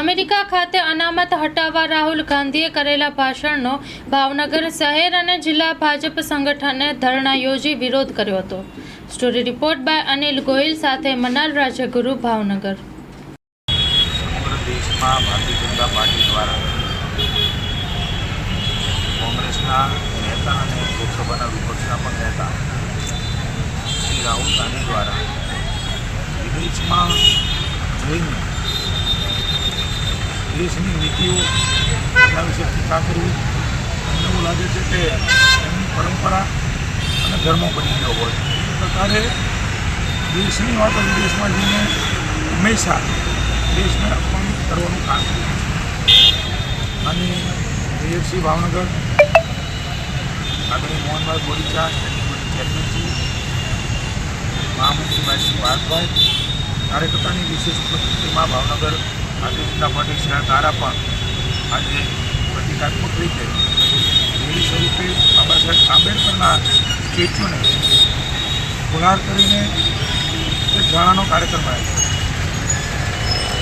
America ખાતે અનામત હટાવવા રાહુલ ગાંધીએ કરેલા ભાષણનો ભાવનગર શહેર અને જિલ્લા ભાજપ સંગઠને ધરણા યોજી વિરોધ કર્યો હતો. Story report by Anil Gohil સાથે મનાલ રાજગુરુ ભાવનગર. દ્વારા વિદેશમાં જઈને દેશની નીતિઓ એના વિશે ટીકા કરવી. અમને એવું લાગે છે કે એમની પરંપરા અને ધર્મ બની ગયો હોય. પ્રકારે દેશની વાત વિદેશમાં જઈને હંમેશા દેશને અપમાનિત કરવાનું કામ કર્યું છે. અને એએફસી ભાવનગર, આદરણીય મોહનભાઈ બોરીચા સ્ટેન્ડિંગ ચેરમેનજી મહામંત્રીભાઈ શ્રી પાર્થભાઈ કાર્યકર્તાની વિશેષ ઉપસ્થિતિમાં ભાવનગર ભારતીય જનતા પાર્ટી શહેર દ્વારા પણ આજે પ્રતિકાત્મક રીતે રેલી સ્વરૂપે બાબા સાહેબ આંબેડકરના સ્ટેચ્યુને ગુલાર કરીને એક ગાળાનો કાર્યક્રમ આવ્યો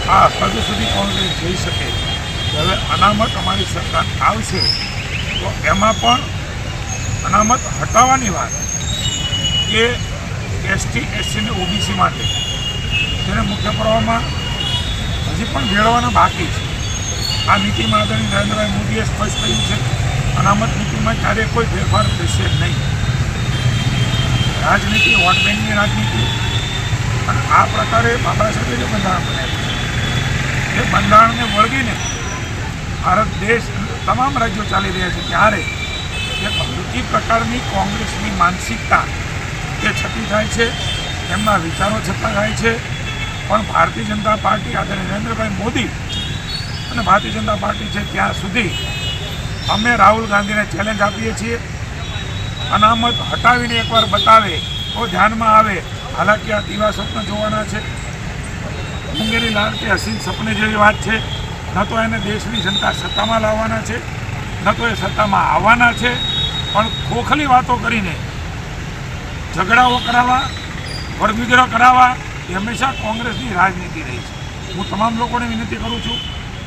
આ હદ સુધી કોંગ્રેસ જઈ શકે હવે અનામત અમારી સરકાર આવશે તો એમાં પણ અનામત હટાવવાની વાત એ એસટી એસસી અને ઓબીસી માટે. તેને મુખ્ય પ્રવાહમાં હજી પણ મેળવવાના બાકી છે. આ નીતિમાં આદરણીય નરેન્દ્રભાઈ મોદીએ સ્પષ્ટ કર્યું છે, અનામત નીતિમાં ક્યારેય કોઈ ફેરફાર થશે નહીં. રાજનીતિ વોટ બેંકની રાજનીતિ, અને આ પ્રકારે બાબા સાહેબે જે બંધારણ બનાવ્યું એ બંધારણને વળગીને ભારત દેશ તમામ રાજ્યો ચાલી રહ્યા છે ત્યારે એક બીજી પ્રકારની કોંગ્રેસની માનસિકતા એ છતી થાય છે, એમના વિચારો છતાં થાય છે પણ ભારતીય જનતા પાર્ટી આદરણીય નરેન્દ્રભાઈ મોદી અને ભારતીય જનતા પાર્ટી છે ત્યાં સુધી અમે રાહુલ ગાંધીને ચેલેન્જ આપીએ છીએ. અનામત હટાવીને એકવાર બતાવે તો ધ્યાનમાં આવે. હાલાકી આ દીવા સ્વપ્ન જોવાના છે. મુંગેરી લાલ કે હસીન સપને જેવી વાત છે. ન તો એને દેશની જનતા સત્તામાં લાવવાના છે. ન તો એ સત્તામાં આવવાના છે. પણ ખોખલી વાતો કરીને ઝઘડાઓ કરાવવા વર્ગવિગ્રહ કરાવવા એ હંમેશા કોંગ્રેસની રાજનીતિ રહી છે. હું તમામ લોકોને વિનંતી કરું છું,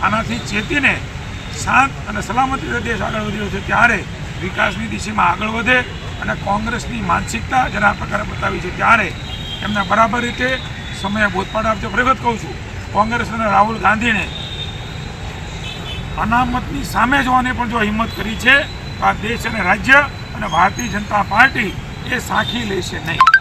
આનાથી ચેતીને શાંત અને સલામત રીતે દેશ આગળ વધ્યો છે ત્યારે વિકાસની દિશામાં આગળ વધે અને કોંગ્રેસની માનસિકતા જ્યારે આ પ્રકારે બતાવી છે ત્યારે એમને બરાબર રીતે સમયે બોધપાઠ આપજો. પ્રગત કહું છું, કોંગ્રેસ અને રાહુલ ગાંધીને અનામતની સામે જવાની પણ જો હિંમત કરી છે, તો આ દેશ અને રાજ્ય અને ભારતીય જનતા પાર્ટી એ સાખી લેશે નહીં.